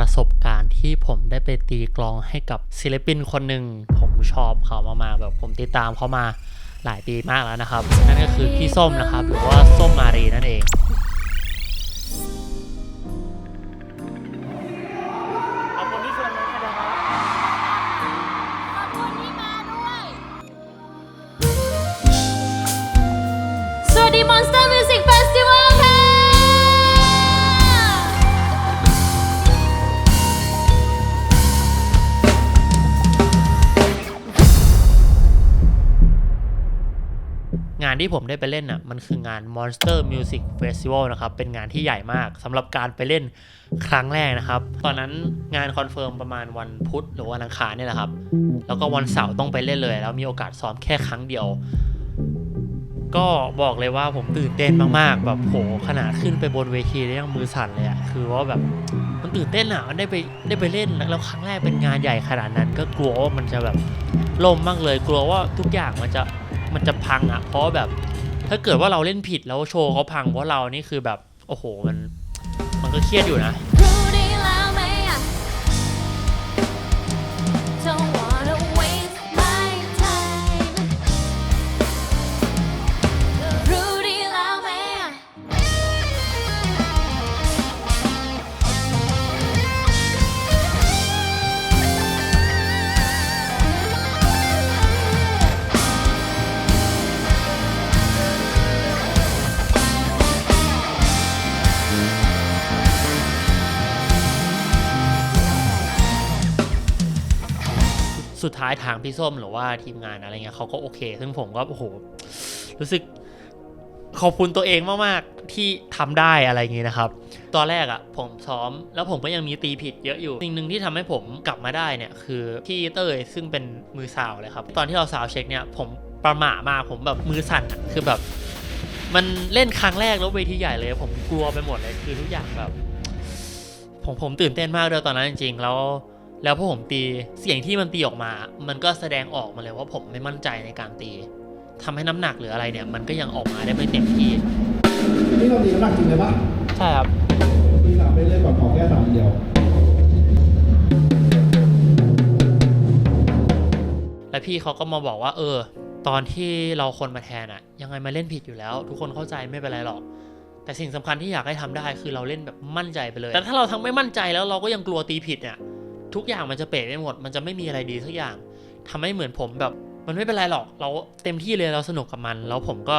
ประสบการณ์ที่ผมได้ไปตีกลองให้กับศิลปินคนหนึ่งผมชอบเขามากๆแบบผมติดตามเขามาหลายปีมากแล้วนะครับ นั่นก็คือพี่ส้มนะครับ หรือว่าส้มมารีนั่นเอง ที่ผมได้ไปเล่นอะมันคืองาน Monster Music Festival นะครับเป็นงานที่ใหญ่มากสำหรับการไปเล่นครั้งแรกนะครับ ตอนนั้นงานคอนเฟิร์มประมาณวันพุธหรือวันอังคารเนี่ยแหละครับ แล้วก็วันเสาร์ต้องไปเล่นเลย แล้วมีโอกาสซ้อมแค่ครั้งเดียว ก็บอกเลยว่าผมตื่นเต้นมากๆ แบบโหขนาดขึ้นไปบนเวทีแล้วยังมือสั่นเลยอะคือว่าแบบมันตื่นเต้นอะมันได้ไปได้ไปเล่นแล้วครั้งแรกเป็นงานใหญ่ขนาดนั้น ก็กลัวว่ามันจะแบบล่มมากเลย กลัวว่าทุกอย่างมันจะ มันจะพังอะเพราะแบบถ้าเกิดว่าเราเล่นผิดแล้วโชว์เขาพังเพราะเรานี่คือแบบ โอ้โหมัน มันก็เครียดอยู่นะ สุดท้ายทางพี่ส้มหรือว่าทีมงานอะไรเงี้ยเขาก็โอเค ซึ่งผมก็โอ้โห รู้สึกขอบคุณตัวเองมาก ๆ ที่ทำได้อะไรอย่างงี้นะครับ ตอนแรกอะ่ะผมซ้อม แล้วผมก็ยังมีตีผิดเยอะอยู่ สิ่งหนึ่งที่ทำให้ผมกลับมาได้เนี่ยคือพี่เต้ยซึ่งเป็นมือซาวเลยครับ ตอนที่เราซาวเช็คเนี่ยผมประหม่ามากผมแบบมือสั่นอะคือแบบ มันเล่นครั้งแรกแล้วเวทีใหญ่เลย ผมกลัวไปหมดเลยคือทุกอย่างแบบ ผมผมตื่นเต้นมากด้วยตอนนั้นจริง ๆ แล้ว แล้วพอผมตีเสียงที่มันตีออกมา มันก็แสดงออกมาเลยว่าผมไม่มั่นใจในการตีทำให้น้ำหนักหรืออะไรเนี่ย มันก็ยังออกมาได้ไม่เต็มที่นี่เราตีน้ำหนักจริงเลยปะใช่ครับตีสามไปเรื่อยก่อนขอแค่สามเดียว แล้วพี่เขาก็มาบอกว่าเออ ตอนที่เราคนมาแทนอะยังไงมาเล่นผิดอยู่แล้ว ทุกคนเข้าใจไม่เป็นไรหรอกแต่สิ่งสำคัญที่อยากให้ทำได้คือเราเล่นแบบมั่นใจไปเลย แต่ถ้าเราทั้งไม่มั่นใจแล้วเราก็ยังกลัวตีผิดเนี่ย ทุกอย่างมันจะเป๋ไปหมด มันจะไม่มีอะไรดีสักอย่างทำให้เหมือนผมแบบ มันไม่เป็นไรหรอก เราเต็มที่เลยเราสนุกกับมัน แล้วผมก็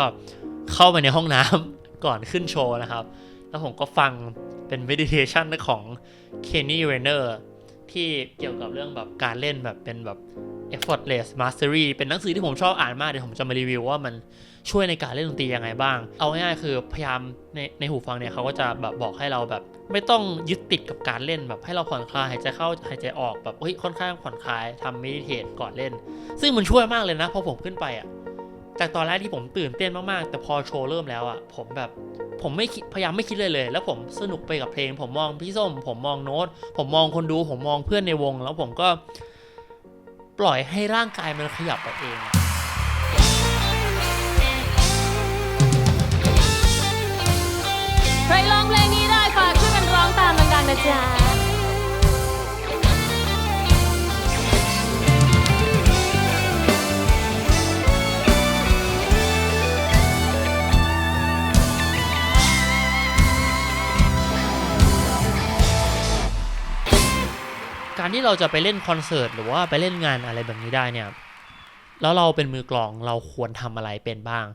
เข้าไปในห้องน้ำก่อนขึ้นโชว์นะครับ แล้วผมก็ฟังเป็น meditation ของ Kenny Rayner ที่เกี่ยวกับเรื่องแบบการเล่นแบบเป็นแบบ effortless mastery เป็นหนังสือที่ผมชอบอ่านมาก เดี๋ยวผมจะมารีวิวว่ามันช่วยในการเล่นดนตรียังไงบ้าง เอาง่ายๆคือพยายามในในหูฟังเนี่ยเขาก็จะแบบบอกให้เราแบบ ไม่ต้องยึดติดกับการเล่นแบบให้เราผ่อนคลายหายใจเข้าหายใจออกแบบเฮ้ยค่อนข้างผ่อนคลายทำ meditate ก่อนเล่น ซึ่งมันช่วยมากเลยนะพอผมขึ้นไปอะจากตอนแรกที่ผมตื่นเต้นมากๆ แต่พอโชว์เริ่มแล้วอะผมแบบผมไม่พยายามไม่คิดเลยเลย แล้วผมสนุกไปกับเพลง ผมมองพี่ส้ม ผมมองโน้ต ผมมองคนดู ผมมองเพื่อนในวง แล้วผมก็ ปล่อยให้ร่างกายมันขยับไปเองใครร้องเพลงนี้ได้ฝากช่วยกันร้องตามดังๆนะจ๊ะ ที่เราจะไปเล่นคอนเสิร์ตหรือว่าไปเล่นงานอะไรแบบนี้ได้เนี่ยแล้วเราเป็นมือกลองเราควรทำอะไรเป็นบ้าง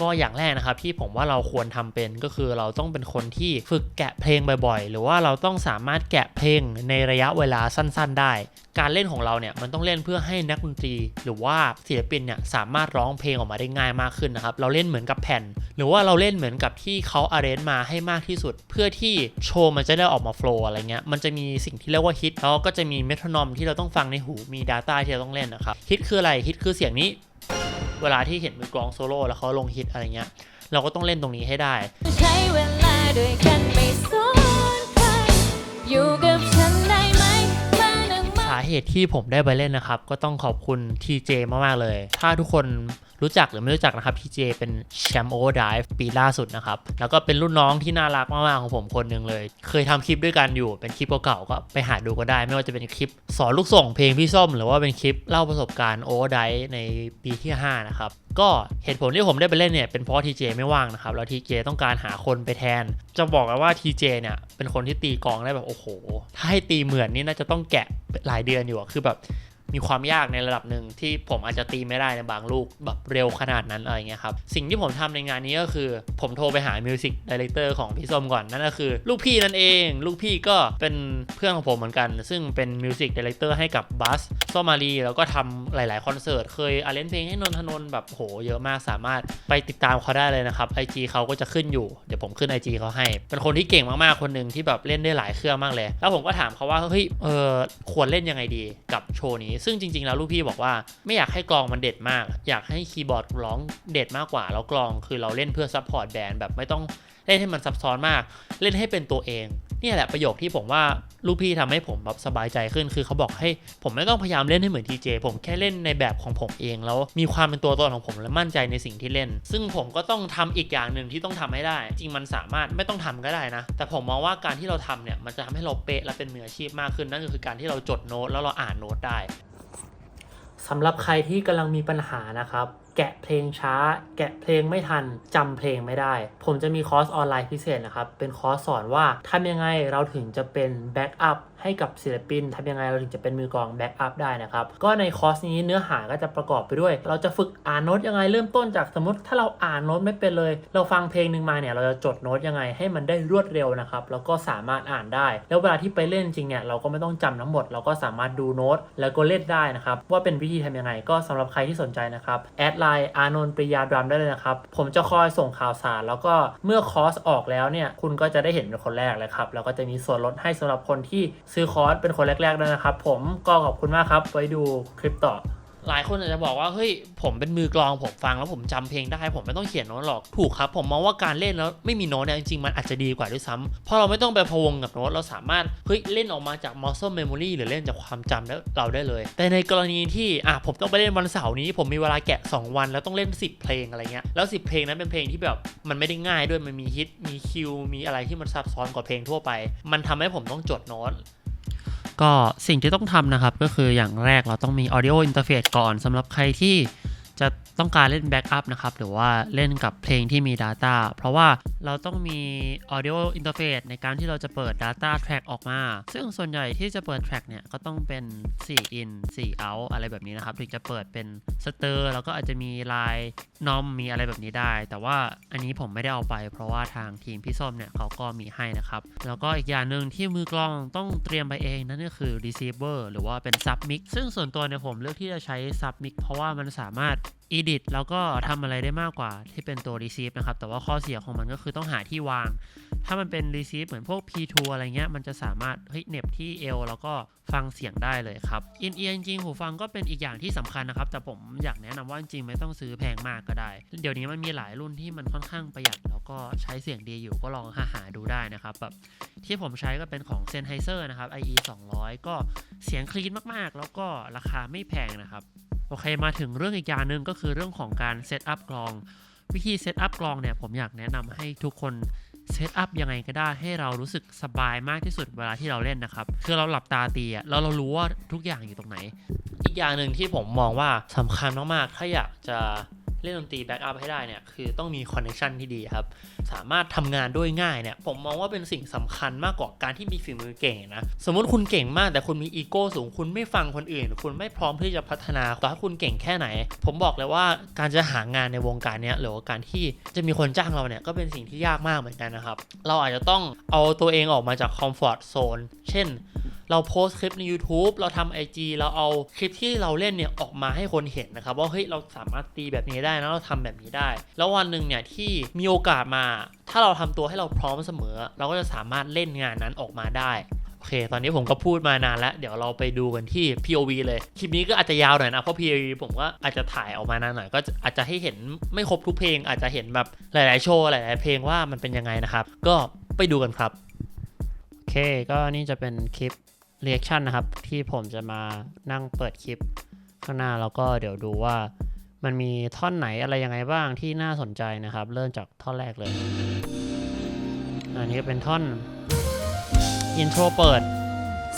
ก็อย่างแรกนะครับที่ผมว่าเราควรทำเป็นก็คือเราต้องเป็นคนที่ฝึกแกะเพลงบ่อยๆ หรือว่าเราต้องสามารถแกะเพลงในระยะเวลาสั้น ๆ ได้ การเล่นของเราเนี่ยมันต้องเล่นเพื่อให้นักดนตรี หรือว่าศิลปินเนี่ยสามารถร้องเพลงออกมาได้ง่ายมากขึ้นนะครับเราเล่นเหมือนกับแผ่น หรือว่าเราเล่นเหมือนกับที่เขาอาร์เรนมาให้มากที่สุด เพื่อที่โชว์มันจะได้ออกมาโฟล์อะไรเงี้ยมันจะมีสิ่งที่เรียกว่าฮิตแล้วก็จะมีเมทรนอมที่เราต้องฟังในหูมี Data ที่เราต้องเล่นนะครับฮิตคืออะไรฮิตคือเสียงนี้ เวลาที่เห็นมือกลองโซโล่แล้วเขาลงฮิตอะไรเงี้ย เราก็ต้องเล่นตรงนี้ให้ได้ ใช้เวลาด้วยกันไม่สนใครอยู่กับ เหเหตุที่ผมได้ไปเล่นนะครับ ก็ต้องขอบคุณ TJ มาก ๆ เลย ถ้าทุกคนรู้จักหรือไม่รู้จักนะครับ TJ เป็นแชมป์โอเวอร์ดิฟปีล่าสุดนะครับ แล้วก็เป็นรุ่นน้องที่น่ารักมาก ๆ ของผมคนหนึ่งเลย เคยทำคลิปด้วยกันอยู่ เป็นคลิปเก่าๆก็ไปหาดูก็ได้ ไม่ว่าจะเป็นคลิปสอนลูกส่งเพลงพี่ส้ม หรือว่าเป็นคลิปเล่าประสบการณ์โอเวอร์ดิในปีที่ 5 นะครับก็เหตุผลที่ผมได้ไปเล่นเนี่ยเป็นเพราะทีเจไม่ว่างนะครับ แล้วทีเจต้องการหาคนไปแทน จะบอกกันว่าทีเจเนี่ยเป็นคนที่ตีกองได้แบบโอ้โห ถ้าให้ตีเหมือนนี่น่าจะต้องแกะหลายเดือนอยู่คือแบบ มีความยากในระดับหนึ่งที่ผมอาจจะตีไม่ได้ในบางลูกแบบเร็วขนาดนั้นอะไรเงี้ยครับ สิ่งที่ผมทำในงานนี้ก็คือ ผมโทรไปหามิวสิกดีเลกเตอร์ของพี่ส้มก่อน นั่นก็คือ ลูกพี่นั่นเอง ลูกพี่ก็เป็นเพื่อนของผมเหมือนกัน ซึ่งเป็นมิวสิกดีเลกเตอร์ให้กับบัสส้มมารีแล้วก็ทำหลาย ๆ คอนเสิร์ต เคยอาเลนเพลงให้นนทนนแบบโหเยอะมากสามารถไปติดตามเขาได้เลยนะครับ IG เขาก็จะขึ้นอยู่เดี๋ยวผมขึ้น IG เขาให้ เป็นคนที่เก่งมากๆคนหนึ่งที่แบบเล่นได้หลายเครื่องมากเลย แล้วผมก็ถามเขาว่าเฮ้ยเออควรเล่นยังไงดีกับโชว์นี้ซึ่งจริง ๆ แล้วลูกพี่บอกว่าไม่อยากให้กลองมันเด็ดมาก อยากให้คีย์บอร์ดร้องเด็ดมากกว่า แล้วกลองคือเราเล่นเพื่อซัพพอร์ตแบนด์แบบไม่ต้องเล่นให้มันซับซ้อนมาก เล่นให้เป็นตัวเองนี่แหละประโยคที่ผมว่าลูกพี่ทำให้ผมแบบสบายใจขึ้น คือเขาบอกให้ผมไม่ต้องพยายามเล่นให้เหมือนทีเจผมแค่เล่นในแบบของผมเอง แล้วมีความเป็นตัวตนของผมและมั่นใจในสิ่งที่เล่น ซึ่งผมก็ต้องทำอีกอย่างหนึ่งที่ต้องทำให้ได้ จริงมันสามารถไม่ต้องทำก็ได้นะ แต่ผมมองว่าการที่เราทำเนี่ยมันจะทำให้เราเป๊ะและเป็นมืออาชีพมากขึ้นนั่นก็คือการที่เราจดโน้ตแล้วเราอ่านโน้ตได้ สำหรับใครที่กำลังมีปัญหานะครับ แกะเพลงช้า แกะเพลงไม่ทันจำเพลงไม่ได้ ผมจะมีคอร์สออนไลน์พิเศษนะครับ เป็นคอร์สสอนว่าทำยังไงเราถึงจะเป็นแบ็กอัพ ให้กับศิลปินทำยังไงเราถึงจะเป็นมือกลองแบ็กอัพได้นะครับ ก็ในคอร์สนี้เนื้อหาก็จะประกอบไปด้วย เราจะฝึกอ่านโน้ตยังไงเริ่มต้นจากสมมติถ้าเราอ่านโน้ตไม่เป็นเลย เราฟังเพลงหนึ่งมาเนี่ยเราจะจดโน้ตยังไงให้มันได้รวดเร็วนะครับแล้วก็สามารถอ่านได้ แล้วเวลาที่ไปเล่นจริงเนี่ยเราก็ไม่ต้องจำทั้งหมด เราก็สามารถดูโน้ตแล้วก็เล่นได้นะครับว่าเป็นวิธีทำยังไงก็สำหรับใครที่สนใจนะครับแอดไลน์อานนท์ปริยาดรัมได้เลยนะครับผมจะคอยส่งข่าวสาร แล้วก็เมื่อคอร์สออกแล้วเนี่ยคุณก็จะได้เห็นเป็นคนแรกเลยครับแล้วก็จะมีส่วนลดให้สำหรับคนที่ซื้อคอร์สเป็นคนแรกๆด้วยนะครับ ผมก็ขอบคุณมากครับ ไว้ดูคลิปต่อ หลายคนอาจจะบอกว่าเฮ้ยผมเป็นมือกลองผมฟังแล้วผมจำเพลงได้ผมไม่ต้องเขียนโน้ตหรอกถูกครับ ผมมองว่าการเล่นแล้วไม่มีโน้ตเนี่ยจริงๆมันอาจจะดีกว่าด้วยซ้ำเพราะเราไม่ต้องไปพวงกับโน้ตเราสามารถเฮ้ยเล่นออกมาจาก muscle memory หรือเล่นจากความจำแล้วเราได้เลย แต่ในกรณีที่อะผมต้องไปเล่นวันเสาร์นี้ ผมมีเวลาแกะ 2 วัน แล้วต้องเล่น 10 เพลงอะไรเงี้ยแล้ว 10 เพลงนั้นเป็นเพลงที่แบบมันไม่ได้ง่ายด้วยมันมีฮิตมีคิวมีอะไรที่มันซับซ้อนกว่าเพลงทั่วไป มันทำให้ผมต้องจดโน้ต ก็สิ่งที่ต้องทำนะครับก็คืออย่างแรกเราต้องมี audio interface ก่อนสำหรับใครที่ จะต้องการเล่น backup นะครับ หรือว่าเล่นกับเพลงที่มี data เพราะว่าเราต้องมี audio interface ในการที่เราจะเปิด data track ออกมา ซึ่งส่วนใหญ่ที่จะเปิด track เนี่ย ก็ต้องเป็น 4 in 4 out อะไรแบบนี้นะครับ ถึงจะเปิดเป็น stir แล้วก็อาจจะมีลายนอมมีอะไรแบบนี้ได้ แต่ว่าอันนี้ผมไม่ได้เอาไป เพราะว่าทางทีมพี่ส้มเนี่ยเขาก็มีให้นะครับ แล้วก็อีกอย่างหนึ่งที่มือกลองต้องเตรียมไปเองนั่นก็คือ receiver หรือว่าเป็น sub mix ซึ่งส่วนตัวเนี่ยผมเลือกที่จะใช้ sub mix เพราะว่ามันสามารถ edit แล้วก็ทำอะไรได้มากกว่าที่เป็นตัว receive นะครับ แต่ว่าข้อเสียของมันก็คือต้องหาที่วาง ถ้ามันเป็น receive เหมือนพวก P2 อะไรเงี้ย มันจะสามารถเฮ้ยเหน็บที่เอวแล้วก็ฟังเสียงได้เลยครับ in ear จริงหูฟังก็เป็นอีกอย่างที่สำคัญนะครับ แต่ผมอยากแนะนำว่าจริงไม่ต้องซื้อแพงมากก็ได้ เดี๋ยวนี้มันมีหลายรุ่นที่มันค่อนข้างประหยัด แล้วก็ใช้เสียงดีอยู่ก็ลองหาหาดูได้นะครับแบบที่ผมใช้ก็เป็นของ Sennheiser นะครับ IE 200 ก็เสียงคลีนมากๆ แล้วก็ราคาไม่แพงนะครับ โอเคมาถึงเรื่องอีกอย่างหนึ่งก็คือเรื่องของการเซตอัพกลอง วิธีเซตอัพกลองเนี่ยผมอยากแนะนำให้ทุกคนเซตอัพยังไงก็ได้ให้เรารู้สึกสบายมากที่สุดเวลาที่เราเล่นนะครับ คือเราหลับตาตีอะแล้วเรารู้ว่าทุกอย่างอยู่ตรงไหน อีกอย่างหนึ่งที่ผมมองว่าสำคัญมากๆถ้าอยากจะ เล่นดนตรีแบ็กอัพให้ได้เนี่ยคือต้องมีคอนเนคชันที่ดีครับ สามารถทำงานด้วยง่ายเนี่ย ผมมองว่าเป็นสิ่งสำคัญมากกว่าการที่มีฝีมือเก่งนะ สมมติคุณเก่งมากแต่คุณมีอีโก้สูงคุณไม่ฟังคนอื่น คุณไม่พร้อมที่จะพัฒนาต่อให้คุณเก่งแค่ไหน ผมบอกเลยว่าการจะหางานในวงการเนี้ยหรือว่าการที่จะมีคนจ้างเราเนี่ยก็เป็นสิ่งที่ยากมากเหมือนกันนะครับ เราอาจจะต้องเอาตัวเองออกมาจากคอมฟอร์ทโซนเช่น เราโพสต์คลิปใน YouTube เราทำ IG เราเอาคลิปที่เราเล่นเนี่ยออกมาให้คนเห็นนะครับว่าเฮ้ยเราสามารถตีแบบนี้ได้นะเราทำแบบนี้ได้ แล้ววันหนึ่งเนี่ยที่มีโอกาสมา ถ้าเราทำตัวให้เราพร้อมเสมอ เราก็จะสามารถเล่นงานนั้นออกมาได้โอเค ตอนนี้ผมก็พูดมานานแล้ว เดี๋ยวเราไปดูกันที่ POV เลย คลิปนี้ก็อาจจะยาวหน่อยนะ เพราะ POV ผมก็อาจจะถ่ายออกมานานหน่อย ก็อาจจะให้เห็นไม่ครบทุกเพลง อาจจะเห็นแบบหลาย ๆ โชว์หลาย ๆ เพลงว่ามันเป็นยังไงนะครับ ก็ไปดูกันครับ โอเค ก็นี่จะเป็นคลิป เรีแอคชั่นนะครับ ที่ผมจะมานั่งเปิดคลิปข้างหน้าแล้วก็เดี๋ยวดูว่ามันมีท่อนไหนอะไรยังไงบ้างที่น่าสนใจนะครับ เริ่มจากท่อนแรกเลย อันนี้ก็เป็นท่อนอินโทรเปิด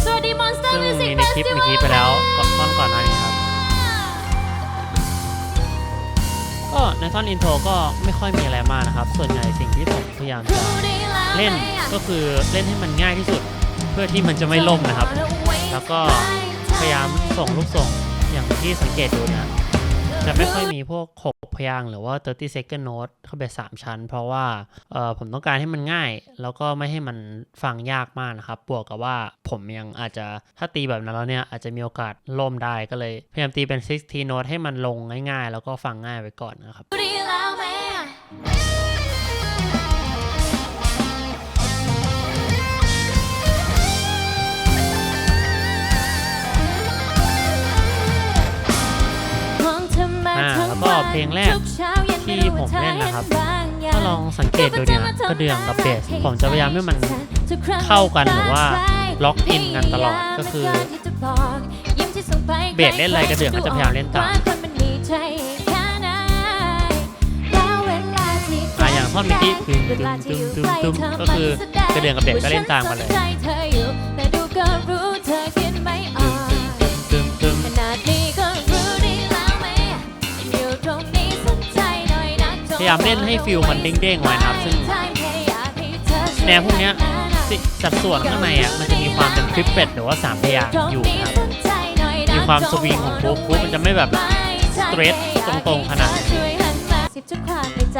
สวัสดี Monster ซึ่ง Music มีในคลิป Festival เมื่อกี้ไปแล้วก็ท่อนก่อนหน้านี้ครับ ก็ในท่อนอินโทรก็ไม่ค่อยมีอะไรมากนะครับ ส่วนใหญ่สิ่งที่ผมพยายามจะเล่นก็คือเล่นให้มันง่ายที่สุด เพื่อที่มันจะไม่ล่มนะครับ แล้วก็พยายามส่งลูกส่งอย่างที่สังเกตดูเนี่ยจะไม่ค่อยมีพวกขบพยางหรือว่า 30 second note เข้าไป 3 ชั้น เพราะว่าเอ่อผมต้องการให้มันง่าย แล้วก็ไม่ให้มันฟังยากมากนะครับ บวกกับว่าผมยังอาจจะถ้าตีแบบนั้นแล้วเนี่ย อาจจะมีโอกาสล่มได้ก็เลย พยายามตีเป็น16 note ให้มันลงง่ายๆ แล้วก็ฟังง่ายไว้ก่อนนะครับ 15 แล้วก็เพลงแรกที่ผมเล่นนะครับ ถ้าลองสังเกตดูเนี่ยก็เดืองกับเบสผมจะพยายามให้มันเข้ากันหรือว่าล็อกอินกันตลอดก็คือ เบสเล่นอะไรก็เดืองก็จะพยายามเล่นตามอย่างท่อนมิติตึมตึมตึมตึมก็คือกระเดื่องกับเบสก็เล่นตามกันเลย ยนะพยายามเล่นให้ฟิลมันเด้งๆไว้นะครับ ซึ่งแนวพวกเนี้ยสัดส่วนข้างในอะมันจะมีความเป็นทริปเป็ดหรือว่าสามพยางอยู่นะครับมีความสวิงของกรุ๊กรุ๊ปมันจะไม่แบบ straight ตรงๆขนาดนั้นสิบจุดความในใจ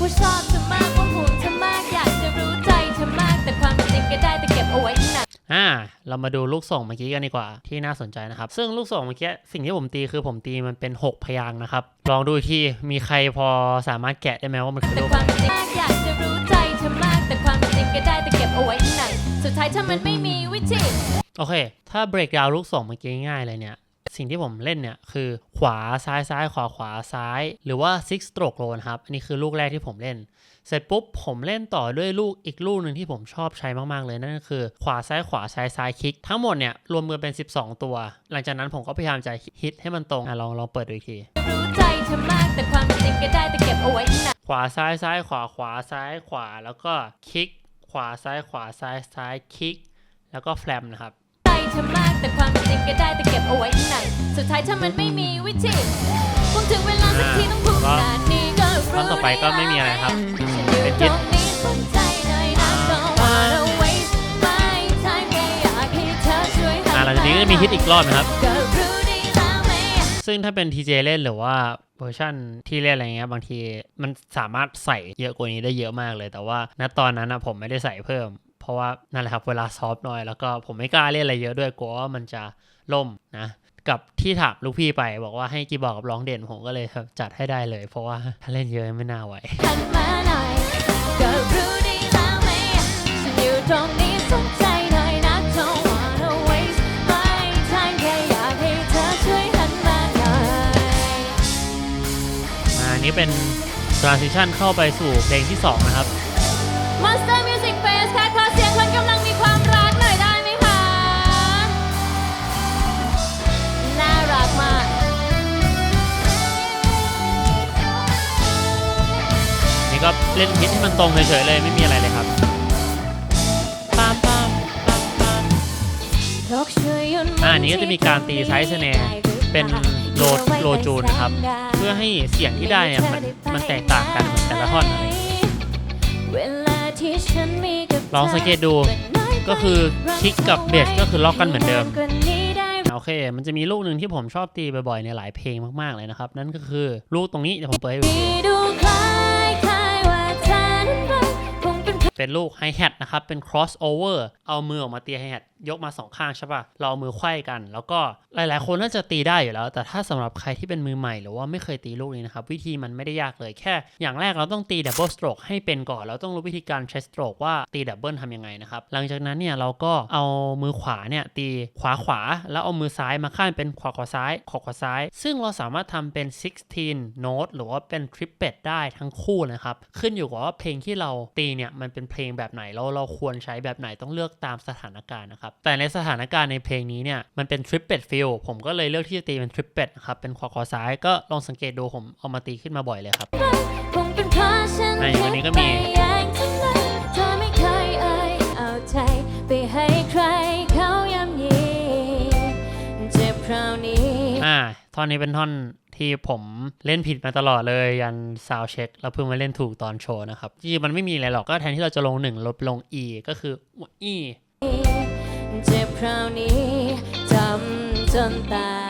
ว่าชอบเธอมากว่าห่วงเธอมากอยากจะรู้ใจเธอมากแต่ความจริงก็ได้แต่เก็บเอาไว้ข้างใน อ่าเรามาดูลูกส่งเมื่อกี้กันดีกว่าที่น่าสนใจนะครับ ซึ่งลูกส่งเมื่อกี้สิ่งที่ผมตีคือผมตีมันเป็น 6 พยางค์นะครับ ลองดูอีกทีมีใครพอสามารถแกะได้ไหมว่ามันคือแต่รูปคอะวามไรจริงอยากจะรู้ใจเธอมาก แต่ความจริงก็ได้แต่เก็บเอาไว้ข้างในสุดท้ายถ้ามันไม่มีวิธี โอเค ถ้าเบรกดาวลูกส่งเมื่อกี้ง่ายเลยเนี่ย สิ่งที่ผมเล่นเนี่ยคือขวาซ้ายซ้ายขวาขวาซ้าย หรือว่า six stroke roll นะครับ อันนี้คือลูกแรกที่ผมเล่น เสร็จปุ๊บผมเล่นต่อด้วยลูกอีกลูกหนึ่งที่ผมชอบใช้มากๆเลยนั่นก็คือ ขวาซ้ายขวาซ้ายซ้ายคลิก ทั้งหมดเนี่ยรวมกันเป็น 12 ตัว หลังจากนั้นผมก็พยายามจะฮิตให้มันตรงอะลองลองเปิดดูอีกทีรู้ใจเธอมากแต่ความจริงก็ได้แต่เก็บเอาไว้ข้างในขวาซ้ายซ้ายขวาขวาซ้ายขวาแล้วก็คลิกขวาซ้ายขวาซ้ายซ้ายคลิก แล้วก็แฟลมนะครับใจ เธอมาก แต่ความจริงก็ได้แต่เก็บเอาไว้ข้างในสุดท้ายถ้ามันไม่มีวิธีคงถึงเวลาสักทีต้องพูดอ่าขนาดนี้ก็รู้ท่อนต่อไปก็ไม่มีอะไรครับฉันอยู่ตรงนี้สนใจหน่อยนะ Don't wanna waste my time แค่อยากให้เธอช่วยหันอ่าหลังจากนี้ก็จะมีฮิตอีกรอบนะครับก็รู้ดีแล้วไหมซึ่งถ้าเป็น TJ เล่นหรือว่าเวอร์ชันที่เล่นอะไรเงี้ยบางทีมันสามารถใส่เยอะกว่านี้ได้เยอะมากเลย แต่ว่าณตอนนั้นนะผมไม่ได้ใส่เพิ่มเพ ราะว่านั่นแหละครับเวลาซอฟหน่อยแล้วก็ผมไม่กล้าเล่นอะไรเยอะด้วยกลัวว่ามันจะล่มนะกับที่ถามลูกพี่ไปบอกว่าให้กีบอกกับร้องเด่นผมก็เลยครับจัดให้ได้เลย เพราะว่าถ้าเล่นเยอะไม่น่าไหวหันมาหน่อยก็รู้ดีแล้วไหมฉันอยู่ตรงนี้สนใจหน่อยนะ Don't wanna waste my time แค่อยากให้เธอช่วยหันมาหน่อยอ่านี้เป็น transition เข้าไปสู่เพลงที่ 2 นะครับ นี่ก็เล่นฮิตให้มันตรงเฉยๆเลยไม่มีอะไรเลยครับปามปามปามปามอ่าอันนี้ก็จะมีการตีไซส์ snare เป็นโลโลจูนนะครับ เพื่อให้เสียงที่ได้เนี่ยมันมันแตกต่างกันเหมือนแต่ละท่อนอะไรอย่างเงี้ยลองสังเกตดูก็คือคลิกกับเบสก็คือล็อกกันเหมือนเดิมโอเค มันจะมีลูกหนึ่งที่ผมชอบตีบ่อยๆในหลายเพลงมากๆเลยนะครับ นั่นก็คือลูกตรงนี้เดี๋ยวผมเปิดให้ดู เป็นลูกไฮแฮทนะครับ เป็น crossover เอามือออกมาเตียไฮแฮทยกมาสองข้างใช่ป่ะ เราเอามือไขว้กัน แล้วก็หลาย ๆ คนน่าจะตีได้อยู่แล้ว แต่ถ้าสำหรับใครที่เป็นมือใหม่หรือว่าไม่เคยตีลูกนี้นะครับ วิธีมันไม่ได้ยากเลยแค่ อย่างแรกเราต้องตี double stroke ให้เป็นก่อน เราต้องรู้วิธีการใช้ stroke ว่าตี double ทำยังไงนะครับ หลังจากนั้นเนี่ยเราก็เอามือขวาเนี่ยตีขวาขวา แล้วเอามือซ้ายมาข้างเป็นขวาขวาซ้ายขวาขวาซ้าย ซึ่งเราสามารถทำเป็น 16 note หรือว่าเป็น triplet ได้ทั้งคู่นะครับ ขึ้นอยู่กับว่าเพลงที่เราตีเนี่ยมันเป็นเพลงแบบไหนแล้วเราควรใช้แบบไหนต้องเลือกตามสถานการณ์นะครับนะครับ แต่ในสถานการณ์ในเพลงนี้เนี่ยมันเป็นทริปเป็ดฟิลผมก็เลยเลือกที่จะตีเป็นทริปเป็ดนะครับ เป็นขวาขวาซ้ายก็ลองสังเกตดูผมเอามาตีขึ้นมาบ่อยเลยครับคงเป็นเพราะฉันในวันนี้ก็มีคิดไปเองทั้งนั้นเธอไม่เคยเอ่ยเอาใจไปให้ใครเขาย่ำยีเจ็บคราวนี้อ่าท่อนนี้เป็นท่อนที่ผมเล่นผิดมาตลอดเลยยันซาวเช็คแล้วเพิ่งมาเล่นถูกตอนโชว์นะครับจริงๆมันไม่มีอะไรหรอกก็แทนที่เราจะลงหนึ่งลบลง e ก็คือ e เจ็บคราวนี้จำจนตาย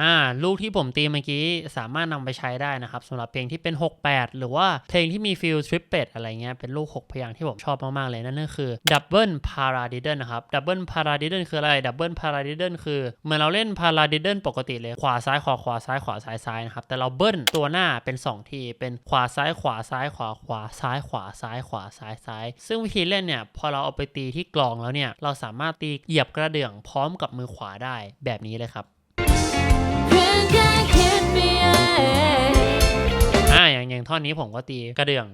อ่าลูกที่ผมตีเมื่อกี้สามารถนำไปใช้ได้นะครับสำหรับเพลงที่เป็น 68 หรือว่าเพลงที่มีฟิลทริปเป็ดอะไรเงี้ยเป็นลูก 6 พยางค์ที่ผมชอบมาก ๆ เลย นั่นก็คือ Double Paradiddle นะครับ Double Paradiddle คืออะไร Double Paradiddle คือเหมือนเราเล่น Paradiddle ปกติเลยขวาซ้ายขวาขวาซ้ายขวาซ้ายซ้ายนะครับแต่เราเบิ้ลตัวหน้าเป็น 2 ทีเป็นขวาซ้ายขวาซ้ายขวาขวาซ้ายขวาซ้ายขวาซ้ายซ้ายซึ่งวิธีเล่นเนี่ยพอเราเอาไปตีที่กลองแล้วเนี่ยเราสามารถตีเหยียบกระเดื่องพร้อมกับมือขวาได้แบบนี้เลยครับ อนแค่คิดไปเองอ่าอย่างอย่างท่อนนี้ผมก็ตีกระเดื่อง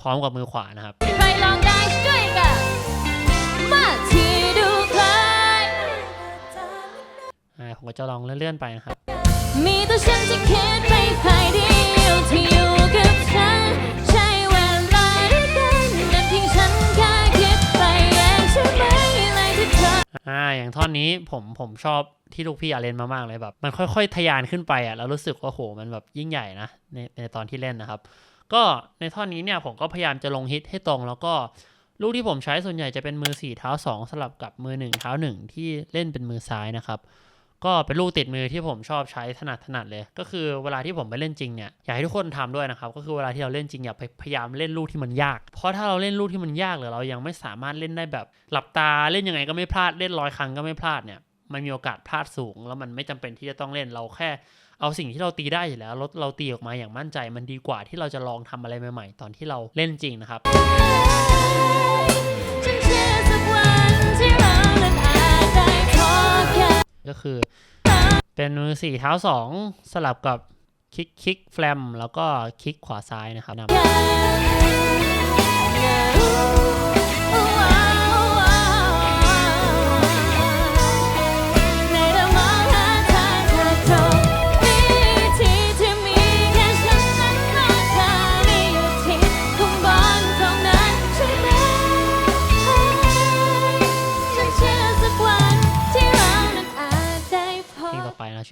พร้อมกับมือขวานะครับใครลองได้ช่วยกันมาทีดูใครอ่าผมก็จะลองเลื่อนๆไปนะครับ มีแต่ฉันที่คิดไปฝ่ายเดียวที่อยู่กับฉัน อ่าอย่างท่อนนี้ผมผมชอบที่ลูกพี่อาเลนมากเลยแบบ มันค่อยๆทะยานขึ้นไปอะแล้วรู้สึกว่าโหมันแบบยิ่งใหญ่นะในในตอนที่เล่นนะครับ ก็ในท่อนนี้เนี่ยผมก็พยายามจะลงฮิตให้ตรง แล้วก็ลูกที่ผมใช้ส่วนใหญ่จะเป็นมือสี่เท้าสองสลับกับมือหนึ่งเท้าหนึ่งที่เล่นเป็นมือซ้ายนะครับ ก็เป็นลูกติดมือที่ผมชอบใช้ถนัดถนัดเลย ก็คือเวลาที่ผมไปเล่นจริงเนี่ยอยากให้ทุกคนทำด้วยนะครับก็คือเวลาที่เราเล่นจริงอย่าไปพยายามเล่นลูกที่มันยาก เพราะถ้าเราเล่นลูกที่มันยากหรือเรายังไม่สามารถเล่นได้แบบ หลับตาเล่นยังไงก็ไม่พลาดเล่นร้อยครั้งก็ไม่พลาดเนี่ยมันมีโอกาสพลาดสูง แล้วมันไม่จำเป็นที่จะต้องเล่นเราแค่ เอาสิ่งที่เราตีได้อยู่แล้วเราเราตีออกมาอย่างมั่นใจ มันดีกว่าที่เราจะลองทำอะไรใหม่ ๆ ตอนที่เราเล่นจริงนะครับ ก็คือ เป็นมือสี่เท้าสองสลับกับคลิกคลิกแฟลมแล้วก็คลิกขวาซ้ายนะครับใน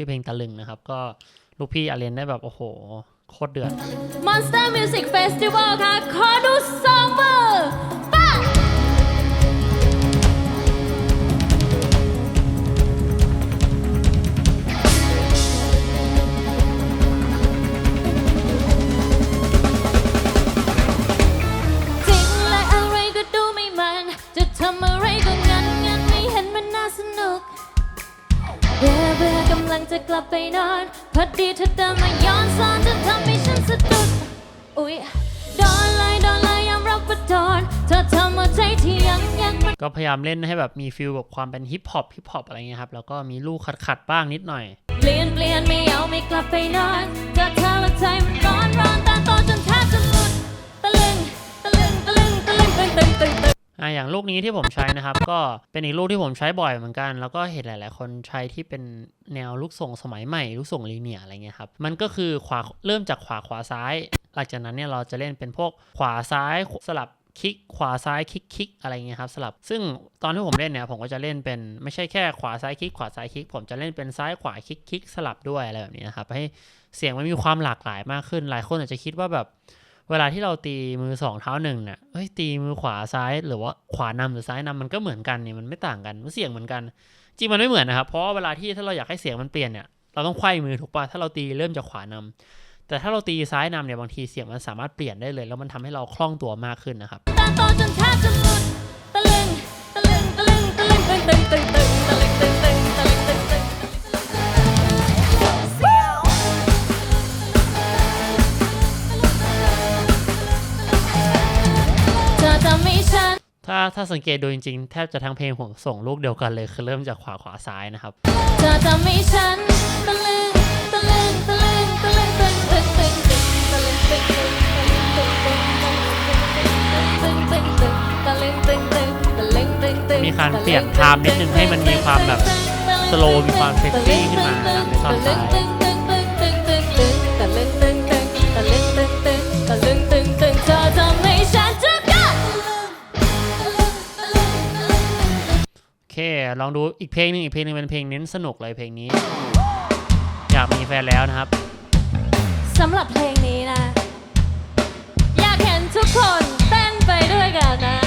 ชื่อเพลงตะลึงนะครับ ก็ลูกพี่อาเลนได้แบบ โอ้โห โคตรเดือด Monster Music Festival ค่ะ ขอดูสองมือ ลังจะกลับไปนอนพอดีเธอเดินมาย้อนสอนจะทำให้ฉันสะดุดอุ๊ยโดนเลยโดนเลยยอมรับว่าโดนเธอทำหัวใจที่ยังยังมันก็พยายามเล่นให้แบบมีฟิลแบบความเป็นฮิปฮอปฮิปฮอปอะไรเงี้ยครับ แล้วก็มีลูกขัดขัดๆบ้างนิดหน่อย เปลี่ยนเปลี่ยนไม่เอาไม่กลับไปนอนเธอเธอและใจมันร้อนร้อนตาโตจนแทบจะหลุดตะลึงตะลึงตะลึงตะลึงตึงตึงตึงตึง อ่าอย่างลูกนี้ที่ผมใช้นะครับ ก็เป็นอีกลูกที่ผมใช้บ่อยเหมือนกัน แล้วก็เห็นหลาย ๆ คนใช้ที่เป็นแนวลูกส่งสมัยใหม่ลูกส่งลีเนียอะไรเงี้ยครับมันก็คือขวาเริ่มจากขวาขวาซ้าย หลังจากนั้นเนี่ยเราจะเล่นเป็นพวกขวาซ้ายสลับคลิกขวาซ้ายคลิกคลิกอะไรเงี้ยครับสลับ ซึ่งตอนที่ผมเล่นเนี่ยผมก็จะเล่นเป็นไม่ใช่แค่ขวาซ้ายคลิกขวาซ้ายคลิก ผมจะเล่นเป็นซ้ายขวาคลิกคลิกสลับด้วยอะไรแบบนี้นะครับให้เสียงมันมีความหลากหลายมากขึ้น หลายคนอาจจะคิดว่าแบบ เวลาที่เราตีมือสองเท้าหนึ่งเนี่ยเฮ้ยตีมือขวาซ้ายหรือว่าขวานำหรือซ้ายนำมันก็เหมือนกันเนี่ยมันไม่ต่างกันมันเสียงเหมือนกัน จริงมันไม่เหมือนนะครับ เพราะเวลาที่ถ้าเราอยากให้เสียงมันเปลี่ยนเนี่ยเราต้องไขว้มือถูกป่ะถ้าเราตีเริ่มจากขวานำแต่ถ้าเราตีซ้ายนำเนี่ยบางทีเสียงมันสามารถเปลี่ยนได้เลย แล้วมันทำให้เราคล่องตัวมากขึ้นนะครับ ถ้าถ้าสังเกตดูจริงๆ แทบจะทั้งเพลงผมส่งลูกเดียวกันเลยคือเริ่มจากขวาขวาซ้ายนะครับมีการเปลี่ยนไทม์นิดนึงให้มันมีความแบบสโลว์มีความเซ็กซี่ขึ้นมาในตอนท้าย เค ลองดูอีกเพลงหนึงอีกเพลงหนึงเป็นเพลงเน้นสนุกเลยเพลงนี้ อยากมีแฟนแล้วนะครับสำหรับเพลงนี้นะ อยากเห็นทุกคนเต้นไปด้วยกันนะ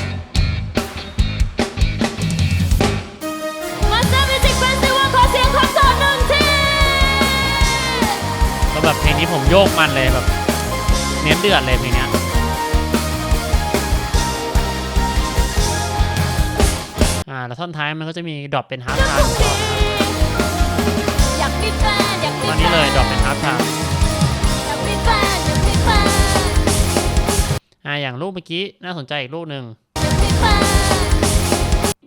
มาเซมิจิกเป็นสิว่าขอเสียงความโสดหนึ่งทีก็แบบเพลงนี้ผมโยกมันเลยแบบ เน้นเดือดเลยเพลงเนี้ แล้วท่อนท้ายมันก็จะมีดรอปเป็นฮาร์ก็ดไทคงม์ดีอยากมีแฟนอยากมีตอนแฟนี้นเลยดรอปเป็นฮาร์ดไทม์อยากมีแฟนอยากมีแฟนอ่าอย่างรูปเมื่อกี้น่าสนใจอีกรูปหนึ่งอยากมีแฟน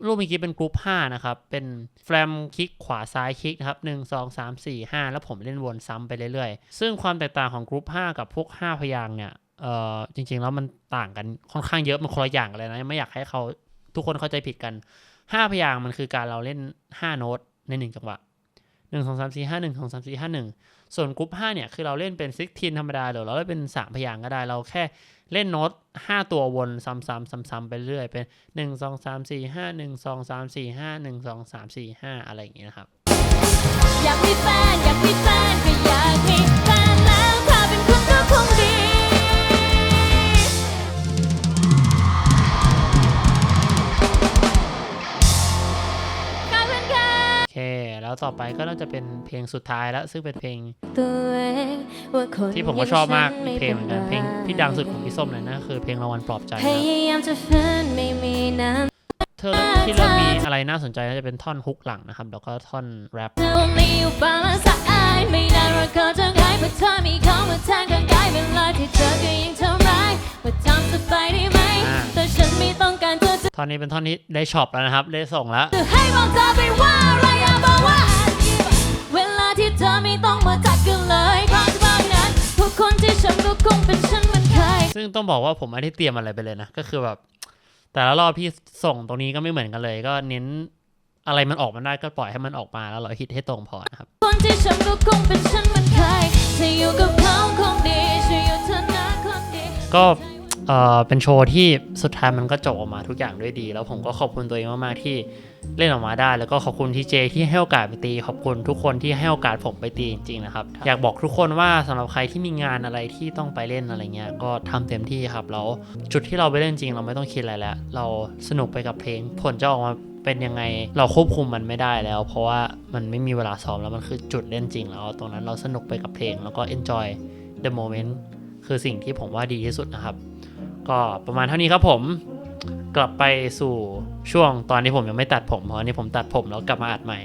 รูปเมื่อกี้เป็นกรุ๊ป5นะครับ เป็นแฟลมคลิกขวาซ้ายคลิกนะครับ 1 2 3 4 5 แล้วผมเล่นวนซ้ำไปเรื่อยๆ ซึ่งความแตกต่างของกรุ๊ป5 กับพวก 5 พยางค์เนี่ย เอ่อ จริงๆ แล้วมันต่างกันค่อนข้างเยอะ มันคนละอย่างกันเลยนะ ไม่อยากให้เขาทุกคนเข้าใจผิดกัน 5พยางมันคือการเราเล่น5โน้ตใน1จังหวะ1 2 3 4 5 1 2 3 4 5 1ส่วนกรุ๊ป5เนี่ยคือเราเล่นเป็นซิกทีนธรรมดาหรือเราเล่นเป็น3พยางก็ได้เราแค่เล่นโน้ต5ตัววนซ้ำๆซ้ำๆไปเรื่อยเป็นหนึ่งสองสามสี่ห้าหนึ่งสองสามสี่ห้าหนึ่งสองสามสี่ห้าอะไรอย่างเงี้ยนะครับอยากมีแฟนอยากมีแฟ แล้วต่อไปก็น่าจะเป็นเพลงสุดท้ายแล้ว ซึ่งเป็นเพลงตัวเองว่าคนที่ผมก็ชอบมากย่อีกเพลงเหมือนกันเพลงที่ดังสุดของพี่ส้มเลยนะคือเพลงรางวัลปลอบใจพนะครับยายามจะฝืนไม่มีน้เธอที่เริ่มมีอะไรน่าสนใจน่าจะเป็นท่อนฮุกหลังนะครับ แล้วก็ท่อนแรปำเธอมีอยู่บ้างและสะอายไม่นานเราก็จะหายเพราะเธอมีเขามาแทนข้างกายเวลาที่เธอก็ยังทำร้ายว่าทำสบายได้ไหมอ่าแต่ฉันไม่ต้องการเธอจะท่อนนี้เป็นท่อนที่ได้ช็อปแล้วนะครับ ได้ส่งแล้ว เธอไม่ต้องมาจัดกันเลยเพราะเฉพาะนั้นทุกคนที่ฉันก็คงเป็นฉันเหมือนเคยซึ่งต้องบอกว่าผมไม่ได้เตรียมอะไรไปเลยนะ ก็คือแบบ แต่ละรอบที่ส่งตรงนี้ก็ไม่เหมือนกันเลย ก็เน้นอะไรมันออกมาได้ก็ปล่อยให้มันออกมาแล้วเราฮิตให้ตรงพอนะครับ คนที่ฉันก็คงเป็นฉันเหมือนเคยถ้าอยู่กับเขาคงดีช่วยอยู่เธอนะคนดีก็ เอ่อเป็นโชว์ที่สุดท้ายมันก็จบออกมาทุกอย่างด้วยดี แล้วผมก็ขอบคุณตัวเองมากๆที่เล่นออกมาได้ แล้วก็ขอบคุณที่เจที่ให้โอกาสไปตี ขอบคุณทุกคนที่ให้โอกาสผมไปตีจริงๆนะครับ อยากบอกทุกคนว่าสำหรับใครที่มีงานอะไรที่ต้องไปเล่นอะไรเงี้ยก็ทำเต็มที่ครับแล้วจุดที่เราไปเล่นจริง เราไม่ต้องคิดอะไรแล้ว เราสนุกไปกับเพลง ผลจะออกมาเป็นยังไงเราควบคุมมันไม่ได้แล้ว เพราะว่ามันไม่มีเวลาซ้อมแล้วมันคือจุดเล่นจริงแล้วตรงนั้นเราสนุกไปกับเพลงแล้วก็ enjoy the moment คือสิ่งที่ผมว่าดีที่สุดนะครับ ก็ประมาณเท่านี้ครับผม กลับไปสู่ช่วงตอนที่ผมยังไม่ตัดผมเพราะอันนี้ผมตัดผมแล้วกลับมาอัดใหม่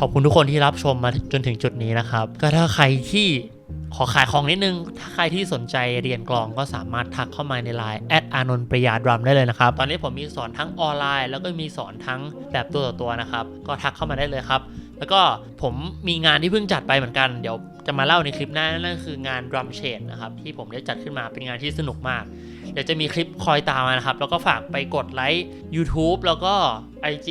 ขอบคุณทุกคนที่รับชมมาจนถึงจุดนี้นะครับ ก็ถ้าใครที่ขอขายของนิดนึง ถ้าใครที่สนใจเรียนกลองก็สามารถทักเข้ามาในไลน์แอดอานนท์ปริยาดรัมได้เลยนะครับ ตอนนี้ผมมีสอนทั้งออนไลน์ แล้วก็มีสอนทั้งแบบตัวต่อตัวนะครับ ก็ทักเข้ามาได้เลยครับ แล้วก็ผมมีงานที่เพิ่งจัดไปเหมือนกัน เดี๋ยว จะมาเล่าในคลิปหน้านั่นคืองาน drum shade นะครับที่ผมได้จัดขึ้นมาเป็นงานที่สนุกมาก เดี๋ยวจะมีคลิปคอยตามนะครับ แล้วก็ฝากไปกดไลค์ YouTube แล้วก็ IG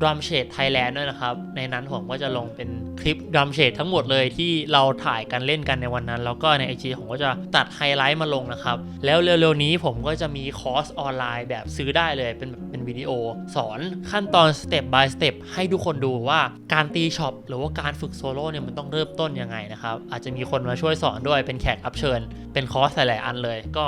Drum Shade Thailand ด้วยนะครับ ในนั้นผมก็จะลงเป็นคลิป Drum Shade ทั้งหมดเลยที่เราถ่ายกันเล่นกันในวันนั้น แล้วก็ใน IG ผมก็จะตัดไฮไลท์มาลงนะครับ แล้วเร็วๆนี้ผมก็จะมีคอร์สออนไลน์แบบซื้อได้เลยเป็นแบบเป็นวิดีโอ สอนขั้นตอน Step by Step ให้ทุกคนดูว่าการตีช็อปหรือว่าการฝึกโซโล่เนี่ยมันต้องเริ่มต้นยังไงนะครับอาจจะมีคนมาช่วยสอนด้วยเป็นแขกรับเชิญ เป็นคอร์สหลายๆอันเลย ก็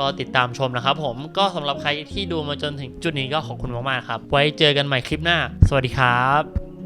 รอติดตามชมนะครับผมก็สำหรับใครที่ดูมาจนถึงจุดนี้ก็ขอบคุณมากๆครับ ไว้เจอกันใหม่คลิปหน้า สวัสดีครับ